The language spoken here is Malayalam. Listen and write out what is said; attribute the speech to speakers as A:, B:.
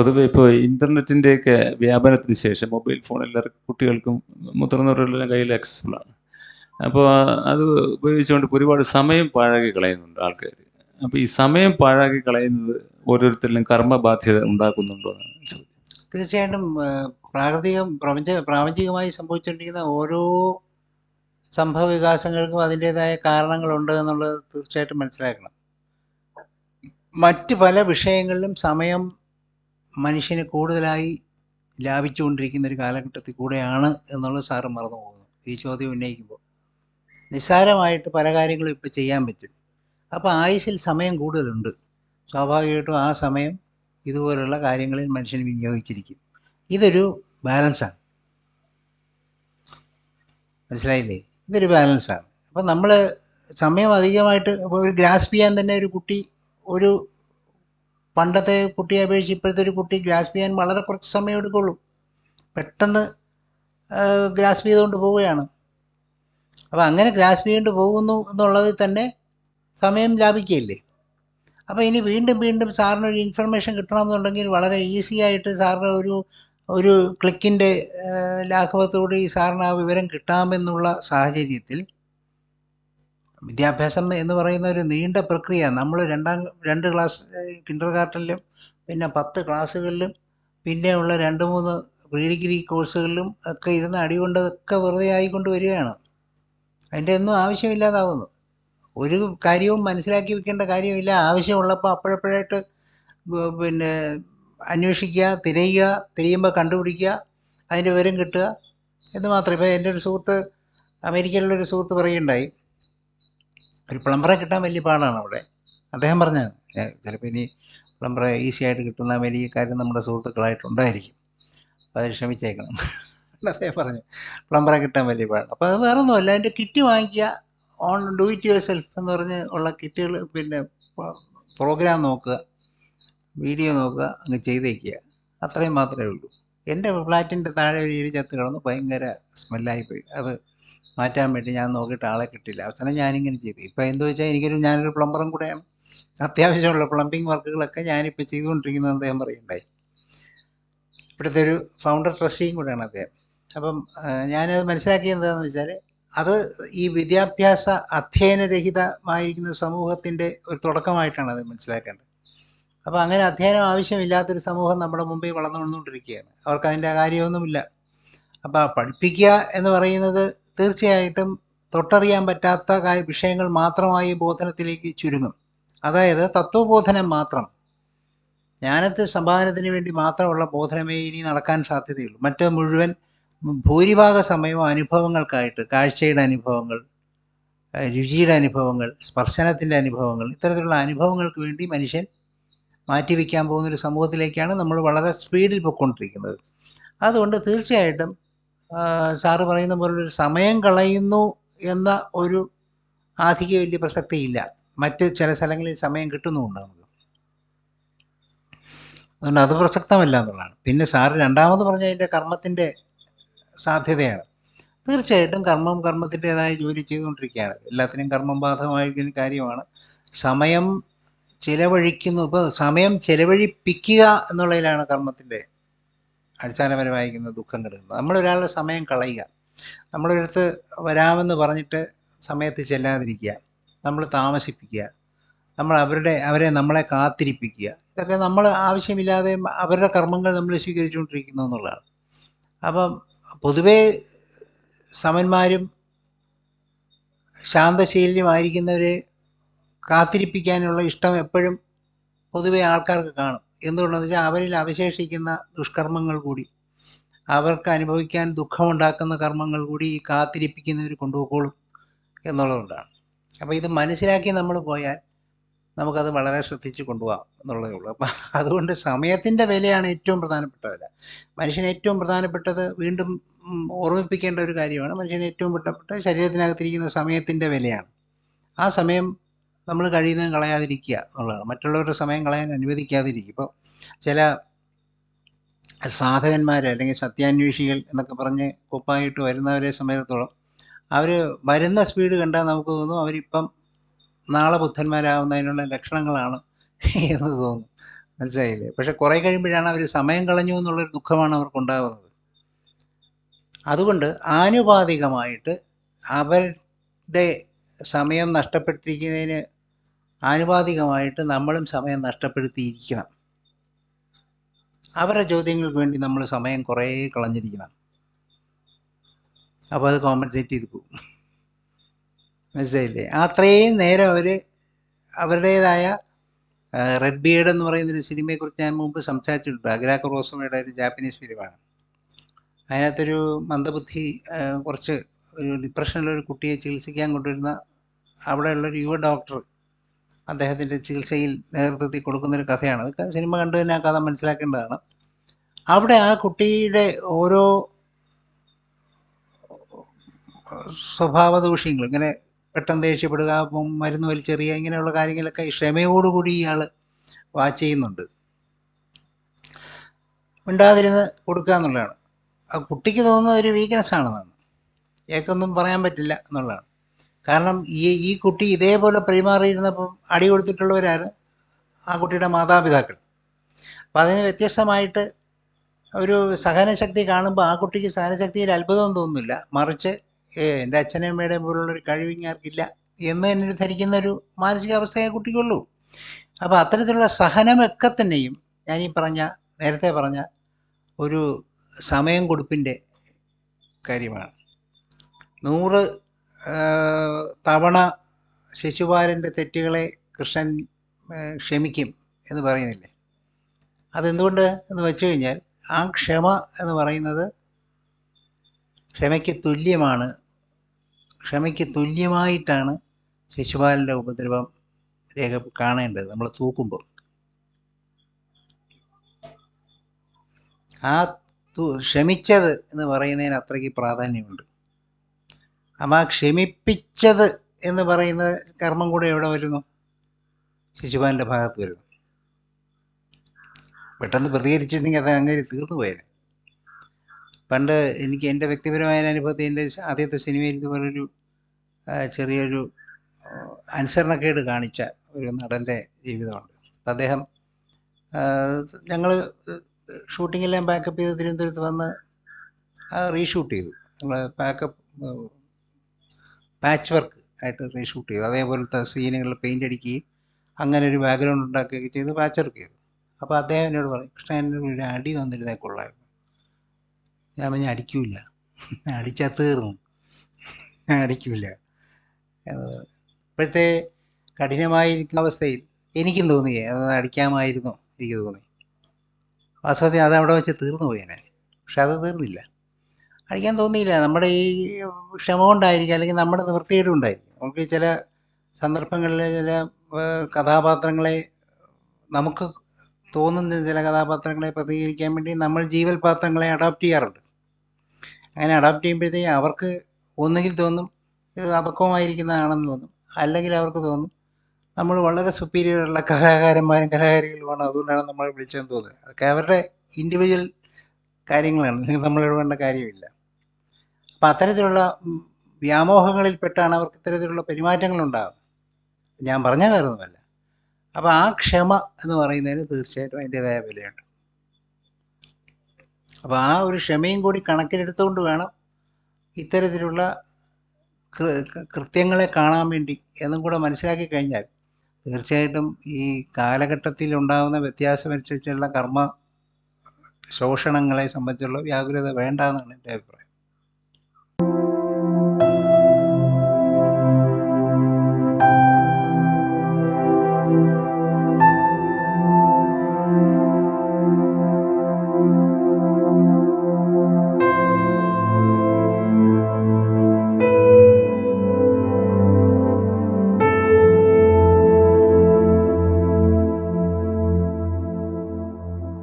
A: പൊതുവെ ഇപ്പോൾ ഇന്റർനെറ്റിന്റെയൊക്കെ വ്യാപനത്തിന് ശേഷം മൊബൈൽ ഫോൺ എല്ലാവർക്കും കുട്ടികൾക്കും മുതിർന്നവരുടെ കയ്യിൽ ആണ്. അപ്പോൾ അത് ഉപയോഗിച്ചുകൊണ്ട് ഒരുപാട് സമയം പാഴാക്കി കളയുന്നുണ്ട് ആൾക്കാർ അപ്പോൾ ഈ സമയം പാഴാക്കി കളയുന്നത് ഓരോരുത്തരിലും കർമ്മബാധ്യത ഉണ്ടാക്കുന്നുണ്ടോ എന്നാണ് ചോദ്യം.
B: തീർച്ചയായിട്ടും പ്രാകൃതികം പ്രപഞ്ച പ്രാപഞ്ചികമായി സംഭവിച്ചുകൊണ്ടിരിക്കുന്ന ഓരോ സംഭവ വികാസങ്ങൾക്കും അതിന്റെതായ കാരണങ്ങളുണ്ട് എന്നുള്ളത് തീർച്ചയായിട്ടും മനസ്സിലാക്കണം. മറ്റ് പല വിഷയങ്ങളിലും സമയം മനുഷ്യന് കൂടുതലായി ലാഭിച്ചുകൊണ്ടിരിക്കുന്ന ഒരു കാലഘട്ടത്തിൽ കൂടെയാണ് എന്നുള്ളത് സാറ് മറന്നു പോകുന്നു. ഈ ചോദ്യം ഉന്നയിക്കുമ്പോൾ. നിസ്സാരമായിട്ട് പല കാര്യങ്ങളും ഇപ്പോൾ ചെയ്യാൻ പറ്റും. അപ്പോൾ ആയുസ്സിൽ സമയം കൂടുതലുണ്ട്. സ്വാഭാവികമായിട്ടും ആ സമയം ഇതുപോലുള്ള കാര്യങ്ങളിൽ മനുഷ്യൻ വിനിയോഗിച്ചിരിക്കും. ഇതൊരു ബാലൻസാണ് മനസ്സിലായില്ലേ? ഇതൊരു ബാലൻസാണ് അപ്പം നമ്മൾ സമയം അധികമായിട്ട് ഒരു ഗ്രാസ്പ് ചെയ്യാൻ തന്നെ ഒരു കുട്ടി ഒരു പണ്ടത്തെ കുട്ടിയെ അപേക്ഷിച്ച് ഇപ്പോഴത്തെ ഒരു കുട്ടി ഗ്രാസ്പ് ചെയ്യാൻ വളരെ കുറച്ച് സമയം എടുക്കുള്ളൂ. പെട്ടെന്ന് ഗ്രാസ്പ് ചെയ്തുകൊണ്ട് പോവുകയാണ്. അപ്പോൾ അങ്ങനെ ഗ്രാസ്പ് ചെയ്തുകൊണ്ട് പോകുന്നു എന്നുള്ളതിൽ തന്നെ സമയം ലാഭിക്കുകയില്ലേ? അപ്പോൾ ഇനി വീണ്ടും വീണ്ടും സാറിന് ഒരു ഇൻഫർമേഷൻ കിട്ടണമെന്നുണ്ടെങ്കിൽ വളരെ ഈസി ആയിട്ട് സാറിന് ഒരു ഒരു ക്ലിക്കിന്റെ ലാഘവത്തോടെ ഈ സാറിന് ആ വിവരം കിട്ടാമെന്നുള്ള സാഹചര്യത്തിൽ വിദ്യാഭ്യാസം എന്ന് പറയുന്ന ഒരു നീണ്ട പ്രക്രിയ. നമ്മൾ രണ്ടാം രണ്ട് ക്ലാസ് കിൻഡർ ഗാർട്ടനിലും പിന്നെ പത്ത് ക്ലാസ്സുകളിലും പിന്നെയുള്ള രണ്ട് മൂന്ന് പ്രീ ഡിഗ്രി കോഴ്സുകളിലും ഒക്കെ ഇരുന്ന് അടികൊണ്ടതൊക്കെ വെറുതെ ആയിക്കൊണ്ട് വരികയാണ്. അതിന്റെ ഒന്നും ആവശ്യമില്ലാതാവുന്നു. ഒരു കാര്യവും മനസ്സിലാക്കി വെക്കേണ്ട കാര്യമില്ല. ആവശ്യമുള്ളപ്പോൾ അപ്പോഴപ്പോഴായിട്ട് പിന്നെ അന്വേഷിക്കുക തിരയുക തിരയുമ്പോൾ കണ്ടുപിടിക്കുക അതിന്റെ വിവരം കിട്ടുക എന്ന് മാത്രം. ഇപ്പോൾ എന്റെ ഒരു സുഹൃത്ത് അമേരിക്കയിലുള്ള ഒരു സുഹൃത്ത് പറയുണ്ടായി ഒരു പ്ലംബറെ കിട്ടാൻ വലിയ പാടാണ് അവിടെ. അദ്ദേഹം പറഞ്ഞാണ് ചിലപ്പോൾ ഇനി പ്ലംബറെ ഈസി ആയിട്ട് കിട്ടുന്ന വലിയ കാര്യം നമ്മുടെ സുഹൃത്തുക്കളായിട്ടുണ്ടായിരിക്കും. അപ്പോൾ അത് ക്ഷമിച്ചേക്കണം അദ്ദേഹം പറഞ്ഞു പ്ലംബറെ കിട്ടാൻ വലിയ പാടാണ് അപ്പോൾ അത് വേറെ ഒന്നുമല്ല അതിന്റെ കിറ്റ് വാങ്ങിക്കുക. On do it yourself എന്ന് പറഞ്ഞ് ഉള്ള കിറ്റുകൾ പിന്നെ പ്രോഗ്രാം നോക്കുക വീഡിയോ നോക്കുക അങ്ങ് ചെയ്തേക്കുക. അത്രയും മാത്രമേ ഉള്ളൂ. എന്റെ ഫ്ലാറ്റിന്റെ താഴെ ഒരു എലി ചത്ത് കിടന്ന് ഭയങ്കര സ്മെല്ലായി പോയി. അത് മാറ്റാൻ വേണ്ടി ഞാൻ നോക്കിയിട്ട് ആളെ കിട്ടില്ല അവസാനം ഞാനിങ്ങനെ ചെയ്തു. ഇപ്പോൾ എന്ത് വെച്ചാൽ എനിക്കൊരു ഞാനൊരു പ്ലംബറും കൂടെയാണ് അത്യാവശ്യമുള്ള പ്ലംബിംഗ് വർക്കുകളൊക്കെ ഞാനിപ്പോൾ ചെയ്തുകൊണ്ടിരിക്കുന്നത് അദ്ദേഹം പറയുണ്ടായി ഇവിടുത്തെ ഒരു ഫൗണ്ടർ ട്രസ്റ്റിയും കൂടെയാണ് അദ്ദേഹം. അപ്പം ഞാനത് മനസ്സിലാക്കിയത് എന്താണെന്ന് വെച്ചാൽ അത് ഈ വിദ്യാഭ്യാസ അധ്യയനരഹിതമായിരിക്കുന്ന സമൂഹത്തിന്റെ ഒരു തുടക്കമായിട്ടാണ് അത് മനസ്സിലാക്കേണ്ടത്. അപ്പോൾ അങ്ങനെ അധ്യയനം ആവശ്യമില്ലാത്തൊരു സമൂഹം നമ്മുടെ മുമ്പിൽ വളർന്നു വന്നുകൊണ്ടിരിക്കുകയാണ് അവർക്ക് അതിന്റെ കാര്യമൊന്നുമില്ല. അപ്പോൾ പഠിപ്പിക്കുക എന്ന് പറയുന്നത് തീർച്ചയായിട്ടും തൊട്ടറിയാൻ പറ്റാത്ത വിഷയങ്ങൾ മാത്രമായി ബോധനത്തിലേക്ക് ചുരുങ്ങും. അതായത് തത്വബോധനം മാത്രം. ജ്ഞാനത്തെ സമ്പാദനത്തിന് വേണ്ടി മാത്രമുള്ള ബോധനമേ ഇനി നടക്കാൻ സാധ്യതയുള്ളൂ. മറ്റ് മുഴുവൻ ഭൂരിഭാഗ സമയവും അനുഭവങ്ങൾക്കായിട്ട് കാഴ്ചയുടെ അനുഭവങ്ങൾ രുചിയുടെ അനുഭവങ്ങൾ സ്പർശനത്തിന്റെ അനുഭവങ്ങൾ ഇത്തരത്തിലുള്ള അനുഭവങ്ങൾക്ക് വേണ്ടി മനുഷ്യൻ മാറ്റിവെക്കാൻ പോകുന്ന ഒരു സമൂഹത്തിലേക്കാണ് നമ്മൾ വളരെ സ്പീഡിൽ പോയിക്കൊണ്ടിരിക്കുന്നത്. അതുകൊണ്ട് തീർച്ചയായിട്ടും സാറ് പറയുന്ന പോലെ ഒരു സമയം കളയുന്നു എന്ന ഒരു ആധിക വലിയ പ്രസക്തിയില്ല. മറ്റ് ചില സ്ഥലങ്ങളിൽ സമയം കിട്ടുന്നുമുണ്ട് നമുക്ക്. അതുകൊണ്ട് അത് പ്രസക്തമല്ല എന്നുള്ളതാണ്. പിന്നെ സാറ് രണ്ടാമത് പറഞ്ഞ അതിന്റെ കർമ്മത്തിന്റെ സാധ്യതയാണ്. തീർച്ചയായിട്ടും കർമ്മം കർമ്മത്തിന്റെതായ ജോലി ചെയ്തുകൊണ്ടിരിക്കുകയാണ്. എല്ലാത്തിനും കർമ്മം ബാധകമായിരിക്കുന്ന കാര്യമാണ്. സമയം ചിലവഴിക്കുന്നു. ഇപ്പോൾ സമയം ചിലവഴിപ്പിക്കുക എന്നുള്ളതിലാണ് കർമ്മത്തിന്റെ അടിസ്ഥാനപരമായിരിക്കുന്ന ദുഃഖം കിടക്കുന്നത് നമ്മളൊരാളുടെ സമയം കളയുക. നമ്മളൊരിടത്ത് വരാമെന്ന് പറഞ്ഞിട്ട് സമയത്ത് ചെല്ലാതിരിക്കുക. നമ്മൾ താമസിപ്പിക്കുക. നമ്മൾ അവരുടെ അവരെ നമ്മളെ കാത്തിരിപ്പിക്കുക. ഇതൊക്കെ നമ്മൾ ആവശ്യമില്ലാതെ അവരുടെ കർമ്മങ്ങൾ നമ്മൾ സ്വീകരിച്ചുകൊണ്ടിരിക്കുന്നു എന്നുള്ളതാണ്. അപ്പം പൊതുവേ സമന്മാരും ശാന്തശീലമായിരിക്കുന്നവരെ കാത്തിരിപ്പിക്കാനുള്ള ഇഷ്ടം എപ്പോഴും പൊതുവെ ആൾക്കാർക്ക് കാണും. എന്തുകൊണ്ടെന്ന് വെച്ചാൽ അവരിൽ അവശേഷിക്കുന്ന ദുഷ്കർമ്മങ്ങൾ കൂടി അവർക്ക് അനുഭവിക്കാൻ ദുഃഖമുണ്ടാക്കുന്ന കർമ്മങ്ങൾ കൂടി ഈ കാത്തിരിപ്പിക്കുന്നവർ കൊണ്ടുപോയിക്കോളും എന്നുള്ളതുകൊണ്ടാണ്. അപ്പോൾ ഇത് മനസ്സിലാക്കി നമ്മൾ പോയാൽ നമുക്കത് വളരെ ശ്രദ്ധിച്ച് കൊണ്ടുപോകാം എന്നുള്ളതേ ഉള്ളൂ. അപ്പം അതുകൊണ്ട് സമയത്തിന്റെ വിലയാണ് ഏറ്റവും പ്രധാനപ്പെട്ട വില. മനുഷ്യന് ഏറ്റവും പ്രധാനപ്പെട്ടത് വീണ്ടും ഓർമ്മിപ്പിക്കേണ്ട ഒരു കാര്യമാണ്. മനുഷ്യന് ഏറ്റവും പ്രധാനപ്പെട്ട ശരീരത്തിനകത്തിരിക്കുന്ന സമയത്തിന്റെ വിലയാണ്. ആ സമയം നമ്മൾ കഴിയുന്നതും കളയാതിരിക്കുക എന്നുള്ളതാണ്. മറ്റുള്ളവരുടെ സമയം കളയാൻ അനുവദിക്കാതിരിക്കുക. ഇപ്പോൾ ചില സാധകന്മാർ അല്ലെങ്കിൽ സത്യാന്വേഷികൾ എന്നൊക്കെ പറഞ്ഞ് കുപ്പായിട്ട് വരുന്നവരെ സമയത്തോളം അവർ വരുന്ന സ്പീഡ് കണ്ടാൽ നമുക്ക് തോന്നും അവരിപ്പം നാളെ ബുദ്ധന്മാരാവുന്നതിനുള്ള ലക്ഷണങ്ങളാണ് എന്ന് തോന്നും. മനസ്സിലായില്ലേ? പക്ഷെ കുറേ കഴിയുമ്പോഴാണ് അവർ സമയം കളഞ്ഞു എന്നുള്ളൊരു ദുഃഖമാണ് അവർക്കുണ്ടാകുന്നത് അതുകൊണ്ട് ആനുപാതികമായിട്ട് അവരുടെ സമയം നഷ്ടപ്പെട്ടിരിക്കുന്നതിന് ആനുപാതികമായിട്ട് നമ്മളും സമയം നഷ്ടപ്പെടുത്തിയിരിക്കണം. അവരുടെ ചോദ്യങ്ങൾക്ക് വേണ്ടി നമ്മൾ സമയം കുറേ കളഞ്ഞിരിക്കണം. അപ്പോൾ അത് കോമ്പൻസേറ്റ് ചെയ്ത് പോകും. മനസ്സിലായില്ലേ? അത്രയും നേരം അവർ അവരുടേതായ റെഡ് ബിയേഡ് എന്ന് പറയുന്നൊരു സിനിമയെക്കുറിച്ച് ഞാൻ മുമ്പ് സംസാരിച്ചിട്ടുണ്ട്. അഗ്രാക്കർ റോസമയുടെ ഒരു ജാപ്പനീസ് ഫിലിമാണ് അതിനകത്തൊരു മന്ദബുദ്ധി ആ, കുറച്ച് ഒരു കുട്ടിയെ ചികിത്സിക്കാൻ കൊണ്ടുവരുന്ന അവിടെയുള്ള ഒരു യുവ ഡോക്ടർ അദ്ദേഹത്തിന്റെ ചികിത്സയിൽ നേതൃത്വത്തിൽ കൊടുക്കുന്നൊരു കഥയാണ്. സിനിമ കണ്ടു തന്നെ ആ കഥ മനസ്സിലാക്കേണ്ടതാണ്. അവിടെ ആ കുട്ടിയുടെ ഓരോ സ്വഭാവ ദൂഷ്യങ്ങൾ ഇങ്ങനെ പെട്ടെന്ന് ദേഷ്യപ്പെടുക മരുന്ന് വലിച്ചെറിയുക ഇങ്ങനെയുള്ള കാര്യങ്ങളൊക്കെ ക്ഷമയോടുകൂടി ഇയാൾ വാച്ച് ചെയ്യുന്നുണ്ട്. മിണ്ടാതിരുന്ന് കൊടുക്കുക എന്നുള്ളതാണ്. ആ കുട്ടിക്ക് തോന്നുന്ന ഒരു വീക്ക്നെസ് ആണെന്നാണ്. ഏക്കൊന്നും പറയാൻ പറ്റില്ല എന്നുള്ളതാണ്. കാരണം ഈ ഈ കുട്ടി ഇതേപോലെ പെരുമാറിയിരുന്നപ്പം അടി കൊടുത്തിട്ടുള്ളവരാണ് ആ കുട്ടിയുടെ മാതാപിതാക്കൾ. അപ്പം അതിന് വ്യത്യസ്തമായിട്ട് ഒരു സഹനശക്തി കാണുമ്പോൾ ആ കുട്ടിക്ക് സഹനശക്തിയിൽ അത്ഭുതം തോന്നുന്നില്ല. മറിച്ച് എന്റെ അച്ഛനും അമ്മയുടെയും പോലുള്ളൊരു കഴിവ് ഇങ്ങാർക്കില്ല എന്ന് തന്നെ ധരിക്കുന്ന ഒരു മാനസികാവസ്ഥയെ കുട്ടിക്കുള്ളൂ. അപ്പോൾ അത്തരത്തിലുള്ള സഹനമൊക്കെ തന്നെയും ഈ പറഞ്ഞ നേരത്തെ പറഞ്ഞ ഒരു സമയം കൊടുപ്പിന്റെ കാര്യമാണ്. നൂറ് തവണ ശിശുപാലന്റെ തെറ്റുകളെ കൃഷ്ണൻ ക്ഷമിക്കും എന്ന് പറയുന്നില്ലേ? അതെന്തുകൊണ്ട് എന്ന് വെച്ച് കഴിഞ്ഞാൽ ആ ക്ഷമ എന്ന് പറയുന്നത് ക്ഷമയ്ക്ക് തുല്യമാണ്. ക്ഷമയ്ക്ക് തുല്യമായിട്ടാണ് ശിശുപാലന്റെ ഉപദ്രവം രേഖ കാണേണ്ടത് നമ്മൾ തൂക്കുമ്പോൾ. ആ ക്ഷമിച്ചത് എന്ന് പറയുന്നതിന് അത്രയ്ക്ക് പ്രാധാന്യമുണ്ട്. ആ ക്ഷമിപ്പിച്ചത് എന്ന് പറയുന്ന കർമ്മം കൂടെ എവിടെ വരുന്നു? ശിശുപാലന്റെ ഭാഗത്ത് വരുന്നു. പെട്ടെന്ന് പ്രതികരിച്ചിരുന്നെങ്കിൽ അത് അങ്ങനെ തീർന്നു പോയേനെ. പണ്ട് എനിക്ക് എന്റെ വ്യക്തിപരമായ അനുഭവത്തിൽ എന്റെ ആദ്യത്തെ സിനിമയിൽ ഇതുപോലൊരു ചെറിയൊരു അനുസരണക്കേട് കാണിച്ച ഒരു നടന്റെ ജീവിതമുണ്ട്. അപ്പം അദ്ദേഹം ഞങ്ങൾ ഷൂട്ടിങ്ങെല്ലാം ബാക്കപ്പ് ചെയ്ത് തിരുവനന്തപുരത്ത് വന്ന് റീഷൂട്ട് ചെയ്തു. ഞങ്ങൾ പാക്കപ്പ് പാച്ച് വർക്ക് ആയിട്ട് റീഷൂട്ട് ചെയ്തു. അതേപോലത്തെ സീനുകളിൽ പെയിന്റ് അടിക്കുകയും അങ്ങനെ ഒരു ബാക്ക്ഗ്രൗണ്ട് ഉണ്ടാക്കുകയൊക്കെ ചെയ്ത് പാച്ച് വർക്ക് ചെയ്തു. അപ്പോൾ അദ്ദേഹം എന്നോട് പറയും കൃഷ്ണൻ ഒരു അടി തന്നിരുന്നേ കൊള്ളായിരുന്നു ഞാൻ പറഞ്ഞ അടിക്കൂല. അടിച്ചാൽ തീർന്നു. അടിക്കൂല. ഇപ്പോഴത്തെ കഠിനമായിരിക്കുന്ന അവസ്ഥയിൽ എനിക്കും തോന്നി അത് അടിക്കാമായിരുന്നു എനിക്ക് തോന്നി. വാസ്തവത്തിൽ അത് അവിടെ വെച്ച് തീർന്നു പോയേനെ പക്ഷെ അത് തീർന്നില്ല. അടിക്കാൻ തോന്നിയില്ല. നമ്മുടെ ഈ ക്ഷമ കൊണ്ടായിരിക്കും അല്ലെങ്കിൽ നമ്മുടെ നിവൃത്തികേട് കൊണ്ടായിരിക്കും നമുക്ക് ചില സന്ദർഭങ്ങളിൽ ചില കഥാപാത്രങ്ങളെ നമുക്ക് തോന്നുന്ന ചില കഥാപാത്രങ്ങളെ പ്രതികരിക്കാൻ വേണ്ടി നമ്മൾ ജീവൽ പാത്രങ്ങളെ അഡാപ്റ്റ് ചെയ്യാറുണ്ട്. അങ്ങനെ അഡാപ്റ്റ് ചെയ്യുമ്പോഴത്തേക്ക് അവർക്ക് ഒന്നുകിൽ തോന്നും ഇത് അപക്വമായിരിക്കുന്നതാണെന്ന് തോന്നും അല്ലെങ്കിൽ അവർക്ക് തോന്നും നമ്മൾ വളരെ സുപ്പീരിയറുള്ള കലാകാരന്മാരും കലാകാരികളുമാണ് അതുകൊണ്ടാണ് നമ്മൾ വിളിച്ചതെന്ന് തോന്നുന്നത്. അതൊക്കെ അവരുടെ ഇൻഡിവിജ്വൽ കാര്യങ്ങളാണ്. അല്ലെങ്കിൽ വേണ്ട കാര്യമില്ല. അപ്പം അത്തരത്തിലുള്ള വ്യാമോഹങ്ങളിൽപ്പെട്ടാണ് അവർക്ക് ഇത്തരത്തിലുള്ള പെരുമാറ്റങ്ങൾ ഉണ്ടാകുന്നത് ഞാൻ പറഞ്ഞ വേറൊന്നുമല്ല. അപ്പോൾ ആ ക്ഷമ എന്ന് പറയുന്നതിന് തീർച്ചയായിട്ടും അതിന്റെതായ വിലയുണ്ട്. അപ്പോൾ ആ ഒരു ക്ഷമയും കൂടി കണക്കിലെടുത്തുകൊണ്ട് വേണം ഇത്തരത്തിലുള്ള കൃത്യങ്ങളെ കാണാൻ വേണ്ടി എന്നും കൂടെ മനസ്സിലാക്കി കഴിഞ്ഞാൽ തീർച്ചയായിട്ടും ഈ കാലഘട്ടത്തിൽ ഉണ്ടാകുന്ന വ്യത്യാസമനുസരിച്ചുള്ള കർമ്മ ശോഷണങ്ങളെ സംബന്ധിച്ചുള്ള വ്യാകുലത വേണ്ട എന്നാണ് എന്റെ അഭിപ്രായം.